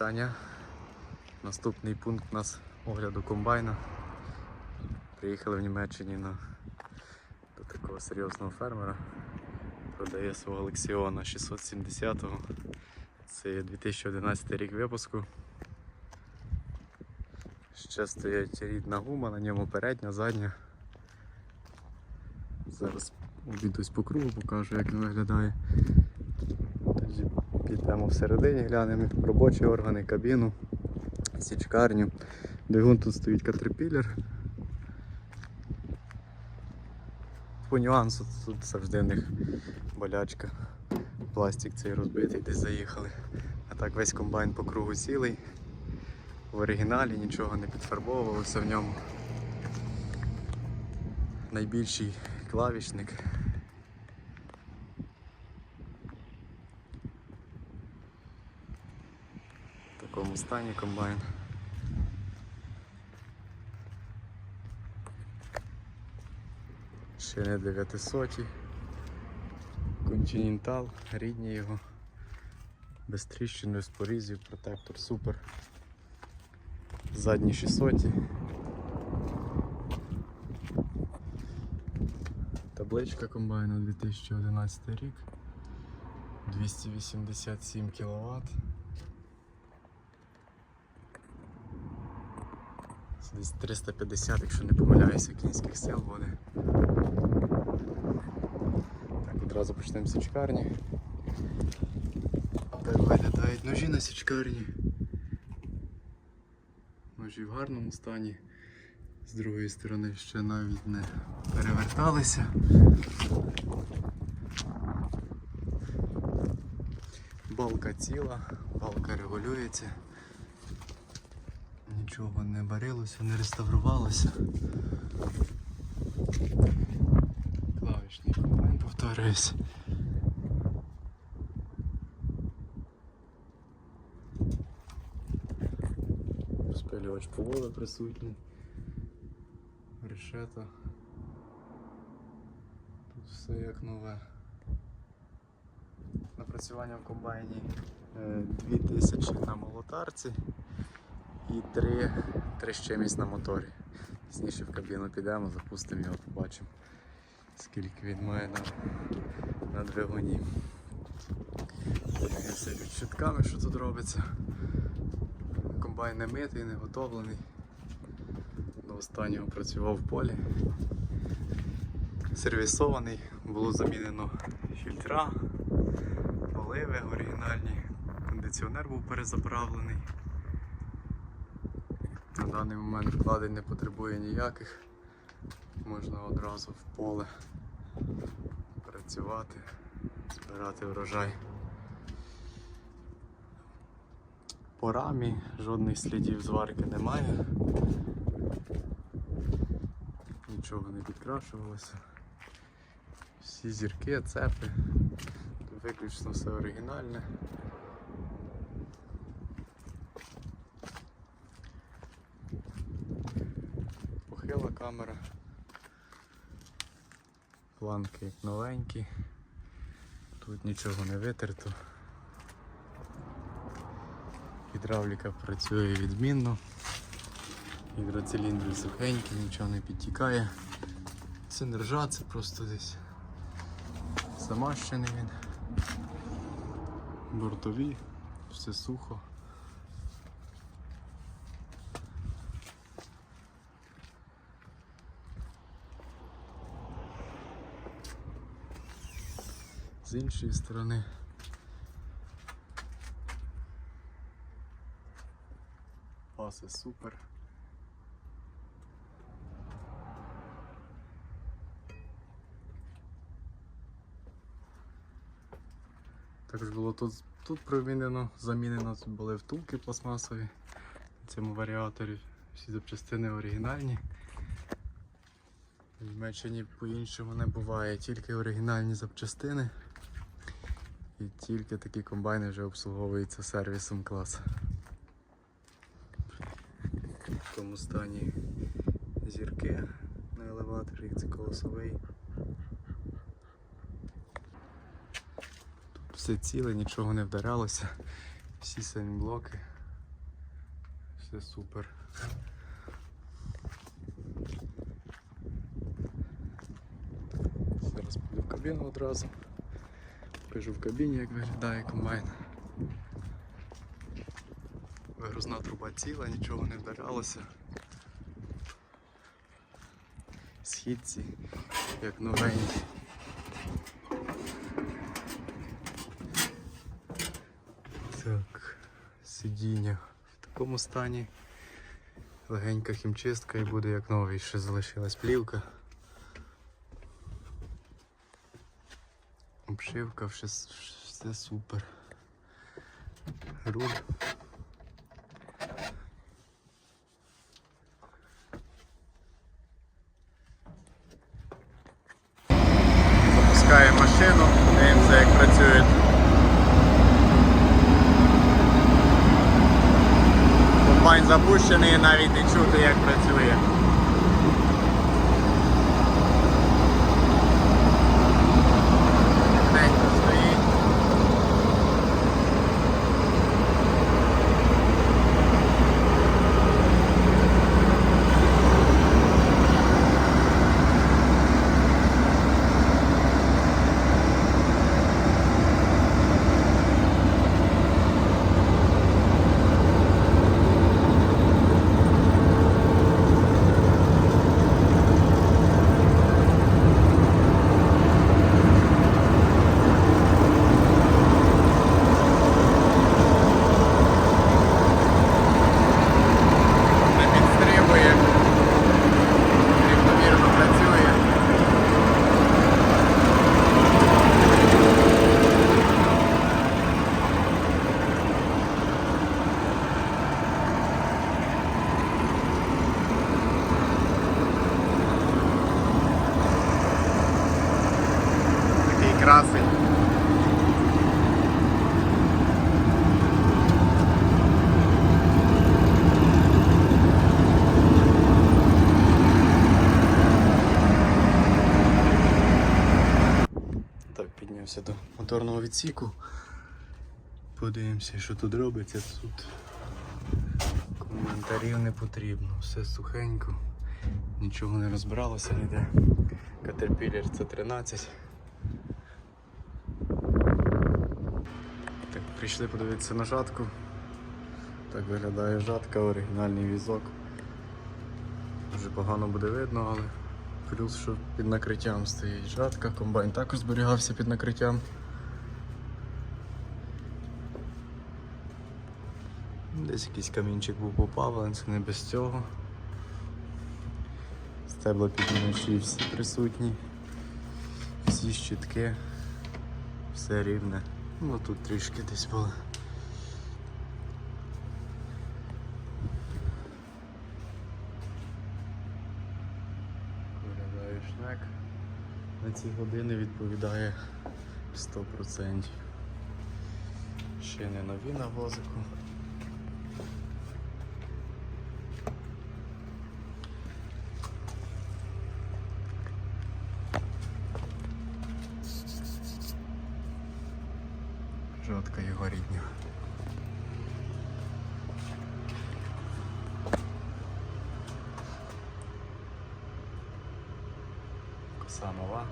вітання. Наступний пункт у нас огляду комбайна. Приїхали в Німеччині на, до такого серйозного фермера. Продає свого Лексіона 670-го. Це 2011 рік випуску. Ще стоять рідна гума, на ньому передня, задня. Зараз обійдусь по кругу, покажу, як він виглядає. Тоді всередині, глянемо робочі органи, кабіну, січкарню. Двигун тут стоїть катерпілер. По нюансу тут завжди в них болячка. Пластик цей розбитий, десь заїхали. А так весь комбайн по кругу цілий. В оригіналі нічого не підфарбовувалося в ньому. Найбільший клавішник. Стані комбайн. Шини 900. Континентал, рідні його. Без тріщин, без порізів, протектор супер. Задні 600. Табличка комбайну 2011 рік. 287 кВт. Десь 350, якщо не помиляюся, кінських сил буде. Так, одразу почнемо з січкарні. Так виглядають ножі на січкарні. Ножі в гарному стані. З другої сторони ще навіть не переверталися. Балка ціла, балка регулюється. Нічого не барилося, не реставрувалося. Клавішний комбайн, повторююсь. Розпилювач полови присутній. Решета. Тут все як нове. Напрацювання в комбайні е, 2000 на молотарці і 3, 3 з чимось на моторі. Пізніше в кабіну підемо, запустимо його, побачимо, скільки він має на, на двигуні. Дивимося під щитками, що тут робиться. Комбайн не митий, не готовлений. До останнього працював в полі. Сервісований, було замінено фільтра, поливи оригінальні, кондиціонер був перезаправлений. На даний момент вкладень не потребує ніяких. Можна одразу в поле працювати, збирати врожай. По рамі жодних слідів зварки немає. Нічого не підкрашувалося. Всі зірки, цепи. Виключно все оригінальне. Камера. Планки новенькі. Тут нічого не витерто. Гідравліка працює відмінно. Гідроциліндри сухенькі, нічого не підтікає. Це не ржа, це просто десь замащений він. Бортові, все сухо. З іншої сторони. Паси супер. Також було тут, тут провінено, замінено, тут були втулки пластмасові на цьому варіаторі. Всі запчастини оригінальні. В Німеччині по-іншому не буває, тільки оригінальні запчастини. І тільки такі комбайни вже обслуговуються сервісом класу. В тому стані зірки на елеваторі, це колосовий. Тут все ціле, нічого не вдарялося. Всі самі блоки Все супер. Зараз піду в кабіну одразу. Покажу в кабіні, як виглядає комбайн. Вигрузна труба ціла, нічого не вдарялося. Східці, як новенькі. Так, сидіння в такому стані. Легенька хімчистка і буде як новий, ще залишилась плівка. Обшивка, все, все супер. Руль. Запускаємо машину, дивимося як працює. Комбайн запущений, навіть не чути як працює. Тихенько стоїть. не підстрибує, рівномірно працює. Такий красень. Так, піднявся до моторного відсіку. Подивимося, що тут робиться. Тут коментарів не потрібно. Все сухенько, нічого не розбиралося ніде. Caterpillar C13. Так, прийшли подивитися на жатку. Так виглядає жатка, оригінальний візок. Дуже погано буде видно, але плюс, що під накриттям стоїть жатка, комбайн також зберігався під накриттям. Десь якийсь камінчик був попав, але це не без цього. Стебла підміночі всі присутні, всі щітки, все рівне. Ну тут трішки десь було. Виглядає шнек. На ці години відповідає 100%. Ще не нові на возику. Жодка його рідня. Коса нова.